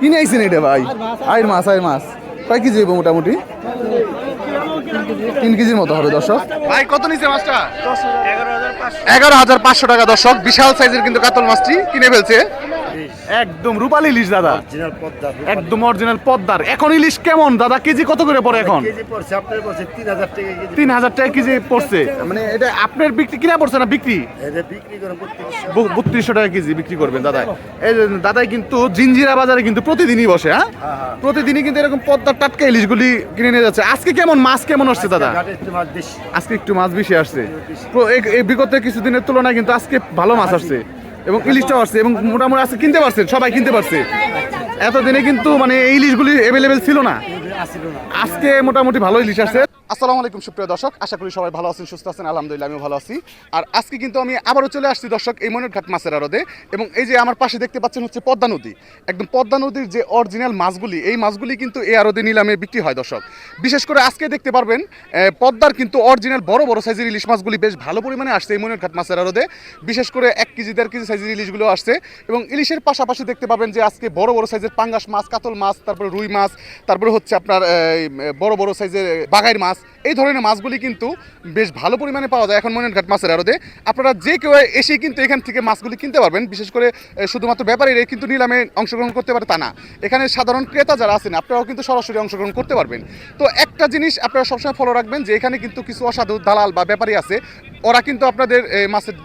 কিনে আইছেন এটা ভাই? আয়ের মাছ আয়ের মাছ কয় কেজি হইব মোটামুটি? তিন কেজির মতো হবে দর্শক। ভাই কত নিচে মাছটা? এগারো হাজার পাঁচশো টাকা দর্শক। বিশাল সাইজের কিন্তু কাতল মাছটি কিনে ফেলছে। একদম রূপালি ইলিশ দাদা। অরিজিনাল একদম অরিজিনাল পদ্মার। এখন ইলিশ কেমন দাদা? কেজি কত করে পড়ে এখন? কেজি পড়ছে আপনার পড়ছে তিন হাজার টাকা কেজি। তিন হাজার টাকা কেজি পড়ছে। মানে এটা আপনার বিক্রি কিনা পড়ছে না বিক্রি? এটা বিক্রি করে বত্রিশশো। টাকা কেজি বিক্রি করবেন দাদা। এই যে দাদাই কিন্তু জিঞ্জিরা বাজারে কিন্তু প্রতিদিনই বসে হ্যাঁ? হ্যাঁ, হ্যাঁ। প্রতিদিনই কিন্তু এরকম পদ্মার টাটকা ইলিশগুলি কিনে নিয়ে যাচ্ছে। আজকে কেমন মাছ কেমন আসছে দাদা? আজকে একটু মাছ বেশি। আসছে। এই বিগত কিছুদিনের তুলনায় কিন্তু আজকে ভালো মাছ আসছে। এবং ইলিশটাও আসছে এবং মোটামুটি আজকে কিনতে পারছে সবাই কিনতে পারছে। এতদিনে কিন্তু মানে এই ইলিশগুলি অ্যাভেলেবেল ছিল না। আজকে মোটামুটি ভালো ইলিশ আসছে। আসসালামু আলাইকুম সুপ্রিয় দর্শক, আশা করি সবাই ভালো আছেন, সুস্থ আছেন, আলহামদুলিল্লাহ আমিও ভালো আছি। আর আজকে কিন্তু আমি আবারও চলে আসছি দর্শক, এই মনের ঘাট মাছের আড়দে এবং এই যে আমার পাশে দেখতে পাচ্ছেন হচ্ছে পদ্মা নদী। একদম পদ্মা নদীর যে অরিজিনাল মাছগুলি, এই মাছগুলি কিন্তু এই আড়দে নিলামে বিক্রি হয় দর্শক। বিশেষ করে আজকে দেখতে পারবেন পদ্মার কিন্তু অরিজিনাল বড় বড় সাইজের ইলিশ মাছগুলি বেশ ভালো পরিমাণে আসছে এই মনের ঘাট মাছের আড়দে বিশেষ করে এক কেজি, দেড় কেজি সাইজের ইলিশগুলো আসছে এবং ইলিশের পাশাপাশি দেখতে পাবেন যে আজকে বড় বড় সাইজের পাঙ্গাস মাছ, কাতল মাছ, তারপরে রুই মাছ, তারপরে হচ্ছে আপনার বড় বড় সাইজের বাগাইর মাছ এই ধরনের মাছগুলি কিন্তু বেশ ভালো পরিমাণে পাওয়া যায় এখন মনেনঘাট মাছের আড়তে। আপনারা যে কেউ এসে কিন্তু এখান থেকে মাছগুলি কিনতে পারবেন, বিশেষ করে শুধুমাত্র ব্যাপারীরা কিন্তু নিলামে অংশগ্রহণ করতে পারে তা না। এখানে সাধারণ ক্রেতা যারা আছেন, আপনারাও কিন্তু সরাসরি অংশগ্রহণ করতে পারবেন। তো একটা জিনিস আপনারা সবসময় ফলো রাখবেন যে, এখানে কিন্তু কিছু অসাধু দালাল বা ব্যাপারী আছে ওরা কিন্তু আপনাদের মাছের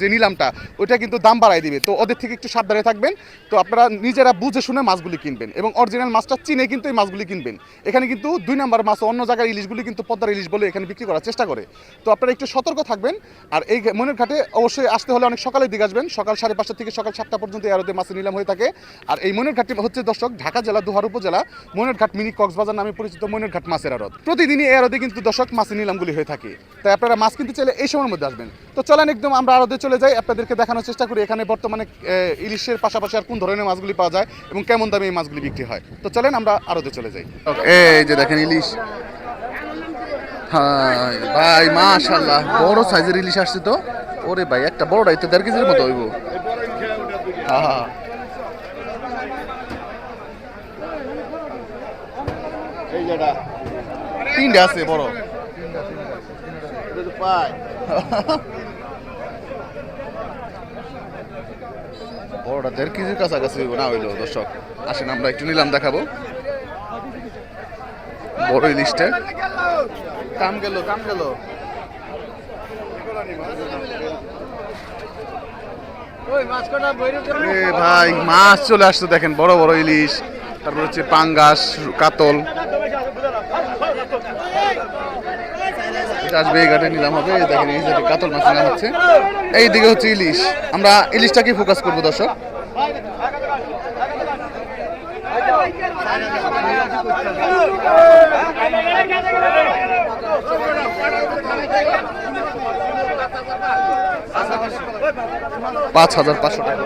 যে নিলামটা, ওইটা কিন্তু দাম বাড়ায় দিবে। তো ওদের থেকে একটু সাবধানে থাকবেন। তো আপনারা নিজেরা বুঝে শুনে মাছগুলি কিনবেন এবং অরিজিনাল মাছটা চিনে কিন্তু এই মাছগুলি কিনবেন। এখানে কিন্তু দুই নাম্বার মাছ অন্য জায়গার ইলিশগুলি কিন্তু পদ্মার ইলিশ বলে এখানে বিক্রি করার চেষ্টা করে। তো আপনারা একটু সতর্ক থাকবেন। আর এই মনের ঘাটে অবশ্যই আসতে হলে অনেক সকালের দিকে আসবেন। সকাল সাড়ে পাঁচটা থেকে সকাল সাতটা পর্যন্ত আরতে মাছের নিলাম হয়ে থাকে। আর এই মনের ঘাটটি হচ্ছে দর্শক, ঢাকা জেলা, দুহার উপজেলা, মনের ঘাট মিনি কক্সবাজার নামে পরিচিত মনের ঘাট মাছের আড়ত। প্রতিদিনই আড়তে কিন্তু দর্শক মাছের নিলামগুলি হয়ে থাকে। তাই আপনারা মাছ কিনতে চাইলে এই সময়ের মধ্যে আসবেন। তো চলেন একদম আমরা আড়তে চলে যাই, আপনাদেরকে দেখানোর চেষ্টা করি এখানে বর্তমানে ইলিশের পাশাপাশি আর কোন ধরনের মাছগুলি পাওয়া যায় এবং কেমন দামে এই মাছগুলি বিক্রি হয়। তো চলেন আমরা আড়তে চলে যাই। এই যে দেখেন ইলিশ। হাই ভাই মাশাল্লাহ বড় সাইজের ইলিশ আসছে তো। ওরে ভাই, একটা তো দেড় কেজির মতো হইব। হ্যাঁ হ্যাঁ তিনটে আছে বড়। বড়টা দেড় কেজির কাছাকাছি না হইল দর্শক। আসেন আমরা একটু নিলাম দেখাবো। বড় ইলিশটা কাম গেল কাম গেল। ভাই মাছ চলে আসতো দেখেন বড় বড় ইলিশ তারপর হচ্ছে পাঙ্গাস কাতল। এটা আসবে, এই ঘাটে নিলাম হবে দেখেন, এই সাইডে কাতল মাছ নিলাম হচ্ছে। এই দিকে হচ্ছে ইলিশ। আমরা ইলিশটাকে ফোকাস করব, দর্শক। পাঁচ হাজার পাঁচশো টাকা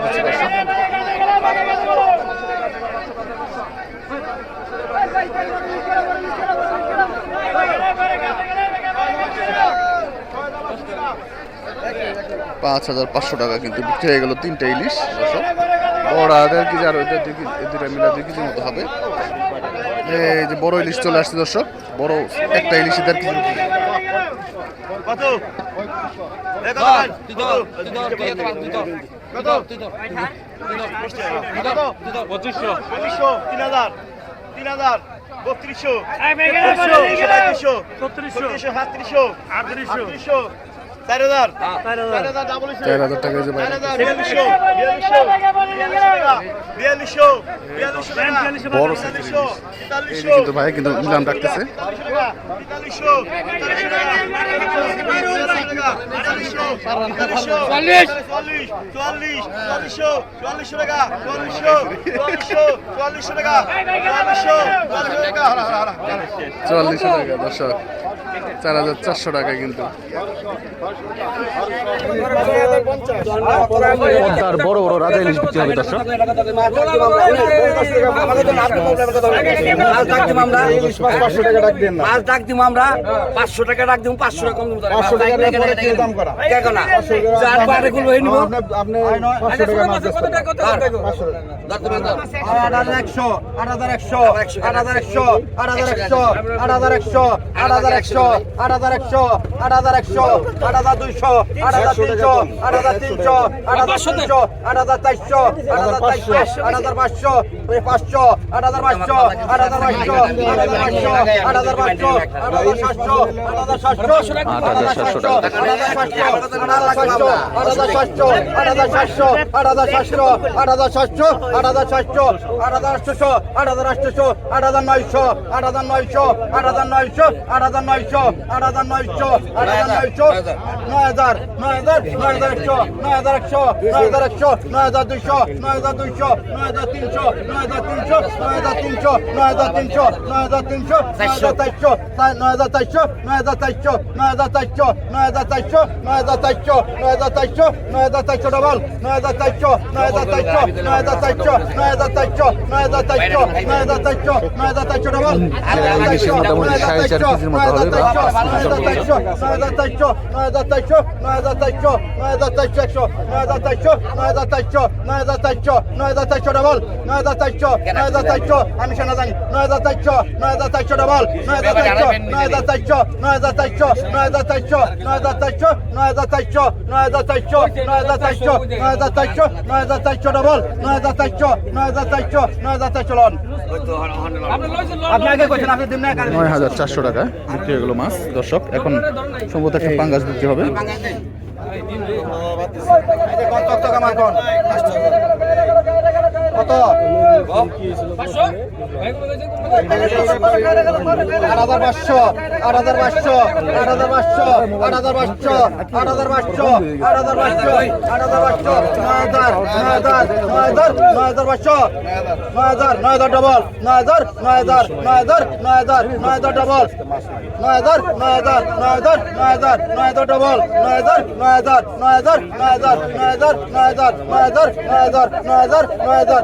পাঁচ হাজার পাঁচশো টাকা কিন্তু বিক্রি হয়ে গেল তিনটা ইলিশ বড় দেড় কেজি আর ওইটা দুই কেজি এই দুটা মিলা দুই কেজির মতো হবে। এই যে বড় ইলিশ চলে আসছে দর্শক। বড় একটা ইলিশ দেড় কেজি তিন হাজার বত্রিশশো আটত্রিশশো। চার হাজার। কিন্তু ভাই। কিন্তু দাম রাখতেছে চল্লিশ চল্লিশশো টাকা। চল্লিশশো টাকা টাকা টাকা দর্শক। চার হাজার চারশো টাকা কিন্তু। বড় বড় রাজা ইলিশ বিক্রি হবে দর্শক মাছ ডাক দিব আমরা পাঁচশো টাকা ডাক দিব পাঁচশো টাকা কম পাঁচশো টাকা হয়ে নিব আট হাজার একশো আট হাজার একশো আট হাজার একশো আট হাজার একশো আট হাজার একশো আট হাজার একশো আট হাজার একশো আট হাজার একশো আট হাজার দুইশো আট হাজার তিনশো আট হাজার তিনশো আট হাজার তিনশো আট হাজার চারশো আট হাজার চারশো আট হাজার পাঁচশো পাঁচশো আট হাজার পাঁচশো আট হাজার পাঁচশো আট হাজার পাঁচশো আট হাজার পাঁচশো আট হাজার সাতশো আট হাজার সাতশো আট হাজার সাতশো। আট হাজার সাতশো আট হাজার সাতশো আট হাজার সাতশো আট হাজার সাতশো আট হাজার সাতশো আট হাজার আটশো আট হাজার আটশো আট হাজার নয়শো আট হাজার নয়শো আট হাজার নয়শো আট হাজার নয়শো আট হাজার নয়শো আট হাজার নয়শো নয় হাজার নয় হাজার নয় হাজার একশো নয় হাজার একশো নয় হাজার একশো নয় হাজার দুইশো নয় হাজার দুইশো নয় হাজার তিনশো নয় হাজার তিনশো নয় হাজার তিনশো নয় হাজার তিনশো নয় হাজার তিনশো নয় হাজার চারশো নয় হাজার চারশো নয় হাজার চারশো নয় হাজার চারশো নয় হাজার চারশো নয় হাজার চারশো নয় হাজার চারশো নয় হাজার চারশো ডবল নয় হাজার চারশো নয় হাজার চারশো নয় হাজার চারশো নয় হাজার চারশো নয় হাজার চারশো নয় হাজার চারশো নয় হাজার চারশো ডবল ইলিশের মোটামুটি সাড়ে চার কেজির মতো হবে বা পাঁচ কেজি হবে। নয় হাজার চারশো নয় হাজার চারশো নয় হাজার চারশো নয় হাজার চারশো একশো নয় হাজার চারশো নয় হাজার চারশো নয় হাজার চারশো নয় হাজার চারশো ডবল নয় হাজার চারশো নয় হাজার চারশো আমি জানি নয় হাজার চারশো নয় হাজার চারশো ডবল নয় হাজার চারশো নয় হাজার চারশো নয় হাজার চারশো নয় হাজার চারশো নয় হাজার চারশো নয় হাজার চারশো নয় হাজার চারশো নয় হাজার চারশো নয় হাজার চারশো নয় হাজার চারশো ডবল নয় হাজার চারশো নয় হাজার চারশো নয় হাজার চারশো লন আপনি আগে আপনি দিন নয় হাজার চারশো টাকা বিক্রি হয়ে গেলো মাছ দর্শক এখন সম্ভবত একটা পাঙ্গাস বিক্রি হবে? কত আট হাজার পাঁচশো আট হাজার পাঁচশো আট হাজার পাঁচশো আট হাজার পাঁচশো আট হাজার পাঁচশো আট হাজার পাঁচশো আট হাজার পাঁচশো নয় হাজার নয় নয় হাজার নয় হাজার পাঁচশো ডবল নয় হাজার নয় হাজার নয় হাজার নয় ডবল নয় হাজার নয় হাজার নয় হাজার নয় হাজার নয় ডবল নয় হাজার নয় হাজার নয় হাজার নয় হাজার নয় হাজার নয় হাজার নয় হাজার নয় হাজার নয় হাজার নয় হাজার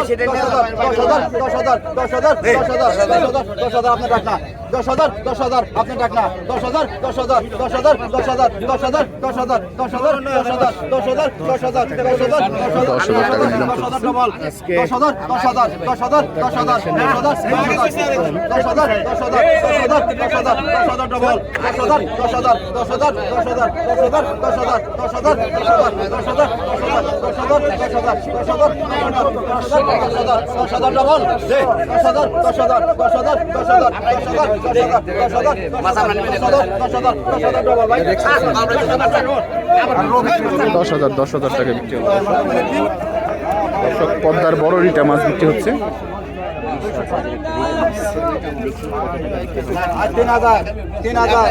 দশ হাজার দশ হাজার দশ হাজার আপনার দশ হাজার দশ হাজার আপনার না দশ হাজার দশ হাজার দশ হাজার দশ হাজার দশ হাজার দশ হাজার দশ হাজার দশ হাজার দশ হাজার দশ হাজার দশ হাজার দশ হাজার দশ হাজার টাকা দশ হাজার ডবল দশ হাজার দশ হাজার দশ হাজার দশ হাজার দশ হাজার দশ হাজার দশ হাজার দশ হাজার দশ হাজার দশ হাজার দশ হাজার ডবল দশ হাজার দশ হাজার দশ হাজার দশ হাজার দশ হাজার দশ হাজার দশ হাজার দশ হাজার দশ হাজার দশ হাজার দশ হাজার দশ হাজার দশ হাজার দশ হাজার দশ হাজার ডবল দশ হাজার দশ হাজার দশ হাজার দশ হাজার দশ হাজার দশ হাজার দশ হাজার দশ হাজার দশ হাজার দশ হাজার দশ হাজার দশ হাজার টাকা বিক্রি হচ্ছে পদ্মার বড় রিটা মাছ বিক্রি হচ্ছে। তিন হাজার তিন হাজার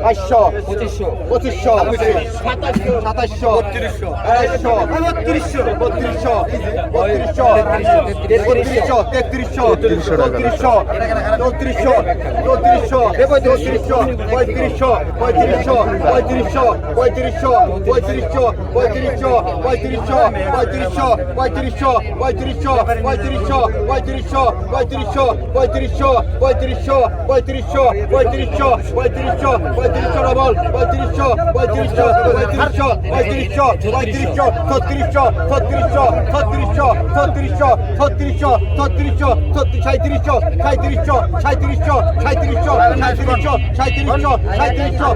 বাইশশো পঁচিশশো পঁচিশশো সাতাশশো বত্রিশশো বত্রিশশো বত্রিশশো বত্রিশশো তেত্রিশশো তেত্রিশশো চৌত্রিশশো চৌত্রিশশো চৌত্রিশশো পঁয়ত্রিশশো পঁয়ত্রিশশো পঁয়ত্রিশশো পঁয়ত্রিশশো পঁয়ত্রিশশো পঁয়ত্রিশশো পঁয়ত্রিশশো পঁয়ত্রিশশো পঁয়ত্রিশশো পঁয়ত্রিশশো পঁয়ত্রিশশো পঁয়ত্রিশশো পঁয়ত্রিশশো পঁয়ত্রিশশো পঁয়ত্রিশশো পঁয়ত্রিশশো পঁয়ত্রিশশো পঁয়ত্রিশশো পঁয়ত্রিশশো পঁয়ত্রিশশো ডবল পঁয়ত্রিশশো পঁয়ত্রিশশো পঁয়ত্রিশশো পঁয়ত্রিশশো পঁয়ত্রিশশো ছত্রিশশো ছত্রিশশো ছত্রিশশো ছত্রিশশো ছত্রিশশো ছত্রিশশো ছত্রিশ সাঁত্রিশশো সাঁত্রিশশো সাঁত্রিশশো সাঁত্রিশশো সাঁত্রিশশো সাঁত্রিশশো সাঁত্রিশশো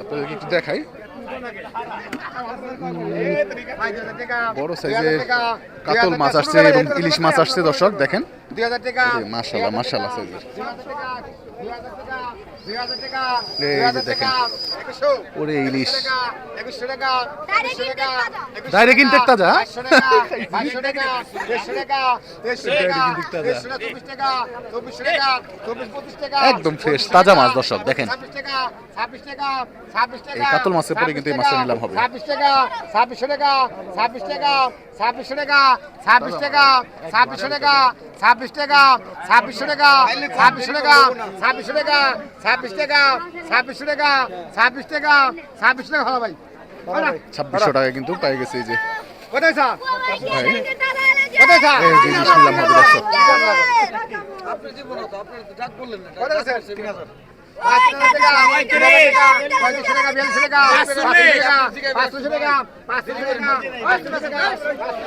আপনাদেরকে একটু দেখাই। বড় সাইজের কাতল মাছ আসছে এবং ইলিশ মাছ আসছে, দর্শক, দেখেন। মাশাল্লাহ মাশাল্লাহ সাইজের। তাজা একদম ফ্রেশ তাজা মাছ দর্শক দেখেন। এই কাতল মাছের পরে কিন্তু এই মাছের নিলাম হবে। ছাব্বিশ টাকা ছাব্বিশ টাকা ছাব্বিশ টাকা ছাব্বিশশো টাকা ছাব্বিশ টাকা ছাব্বিশশো টাকা ছাব্বিশ টাকা ছাব্বিশশো টাকা ছাব্বিশশো টাকা ছাব্বিশশো টাকা ছাব্বিশ টাকা ছাব্বিশশো টাকা ছাব্বিশ টাকা ছাব্বিশ টাকা ভালো ভাই ছাব্বিশশো টাকা কিন্তু পাই গেছে এই যে কোথায় স্যার কোথায় স্যার এই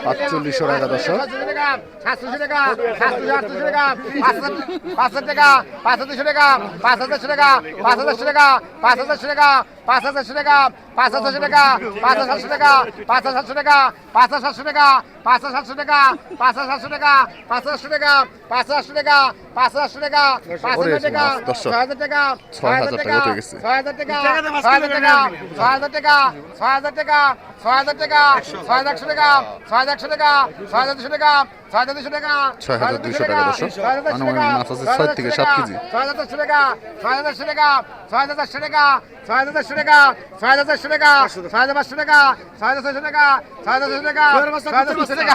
পাঁচচল্লিশশো টাকা দশ সাতশো টাকা সাতশো টাকা পাঁচ হাজার টাকা পাঁচ হাজার টাকা পাঁচ হাজার টাকা পাঁচ হাজার টাকা পাঁচ হাজার টাকা পাঁচ টাকা পাঁচ হাজারশো টাকা পাঁচ হাজারশো টাকা পাঁচ হাজারশো টাকা পাঁচ হাজারশো টাকা পাঁচ হাজারশো টাকা পাঁচ হাজারশো টাকা পাঁচ হাজারশো টাকা পাঁচ হাজারশো টাকা পাঁচ হাজারশো টাকা পাঁচ হাজারশো টাকা পাঁচ হাজার টাকা ছয় হাজার টাকা ছয় হাজার টাকা। ছয় হাজার টাকা ছয় হাজার টাকা ছয় হাজার টাকা ছয় হাজার টাকা ছয় হাজার টাকা ছয় হাজার একশো টাকা ছয় হাজার একশো টাকা ছয় হাজার দুশো টাকা ছয় হাজার দুশো টাকা ছয় হাজার দুইশো টাকা। আনুমানিক মাছ আছে ছয় থেকে সাত কেজি। ছয় হাজার চারশো টাকা ছয় হাজার চারশো টাকা ছয় হাজার চারশো টাকা ছয় হাজার চারশো টাকা ছয় হাজার চারশো টাকা ছয় হাজার পাঁচশো টাকা ছয় হাজার ছয়শো টাকা ছয় হাজার ছয়শো টাকা ছয় হাজার পাঁচশো টাকা ছয় হাজার টাকা ছয় হাজার টাকা ছয় হাজার পাঁচশো ছয়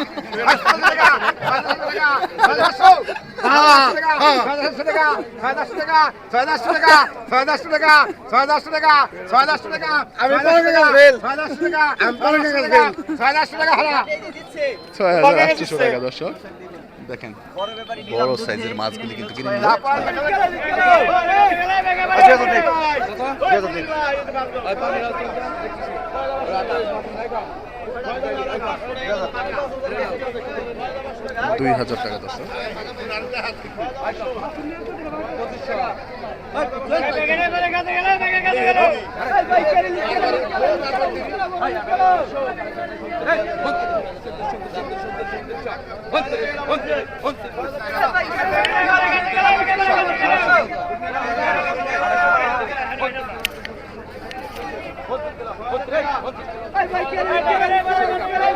হাজার টাকা ছয় হাজার টাকা ছয় হাজার আটশো টাকা দর্শক দেখেন বড় সাইজের মাছগুলি কিন্তু কিনে নিল Thank you. দুই হাজার টাকা দশ Hey, hey, hey, hey, hey, hey, hey,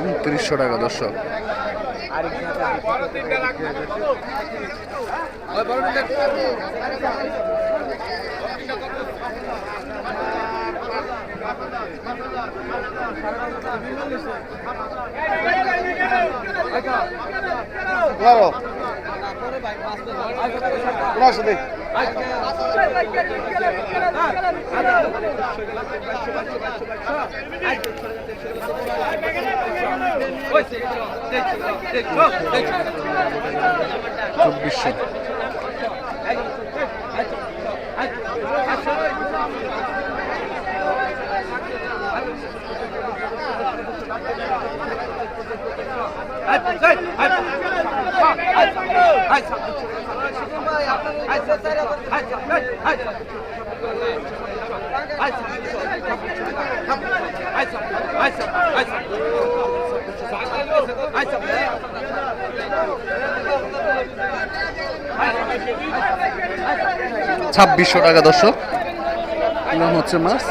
উনত্রিশশো টাকা দর্শক Claro. Claro. Claro. চব্বিশশো আচ্ছা আচ্ছা আচ্ছা ছাব্বিশশো টাকা দর্শক। নাম হচ্ছে মাছ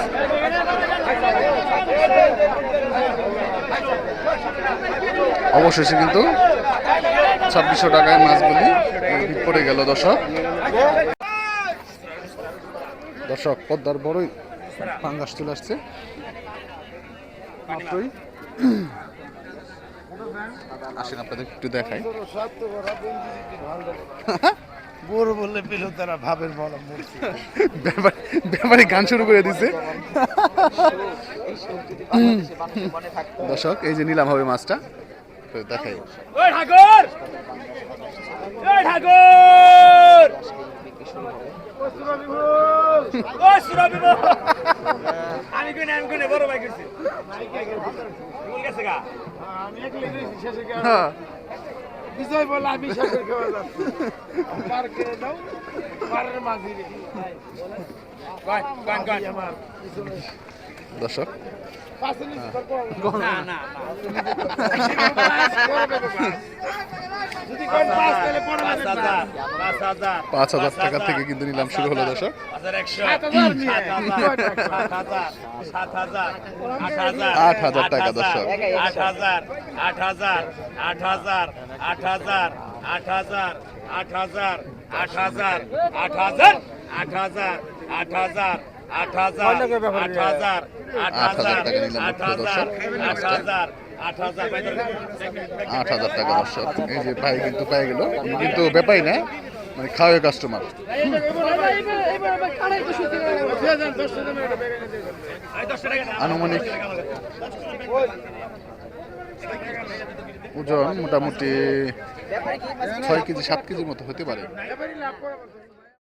অবশেষে কিন্তু ছাব্বিশশো টাকায় মাছগুলি পড়ে গেল দর্শক। দর্শক পদ্মার বড়ই পাঙ্গাস চলে আসছে। মাত্রই। আসেন আপনাদের একটু দেখাই। গরু বললে পেল তারা ভাবের বলা ব্যাপার- ব্যাপারে গান শুরু করে দিছে। দর্শক এই যে নিলাম হবে মাছটা। আপনাদের দেখাই। ঠাকুর! ঠাকুর! আমি কোন আমি বড় ভাই হ্যাঁ। আমি শেষের খাওয়া যাচ্ছি পার করে দাও? পারের দর্শক পাশে নিচে না না যদি কোন পাস তাহলে পড়া পাঁচ হাজার পাঁচ হাজার পাঁচ হাজার টাকা থেকে কিন্তু নিলাম শুরু হলো দর্শক হাজার একশো সাত হাজার সাত হাজার সাত হাজার আট হাজার আট হাজার টাকা দর্শক। আট হাজার আট হাজার আট হাজার আট হাজার আট হাজার আট হাজার আট হাজার আট হাজার আট হাজার আট হাজার আট হাজার আট হাজার আট হাজার টাকা নিলাম দর্শক। আট হাজার টাকা দর্শক। এই যে ভাই কিন্তু পেয়ে গেল। কিন্তু ব্যাপারই না মানে খাওয়া কাস্টমার আনুমানিক ওজন মোটামুটি ছয় কেজি সাত কেজির মতো হতে পারে।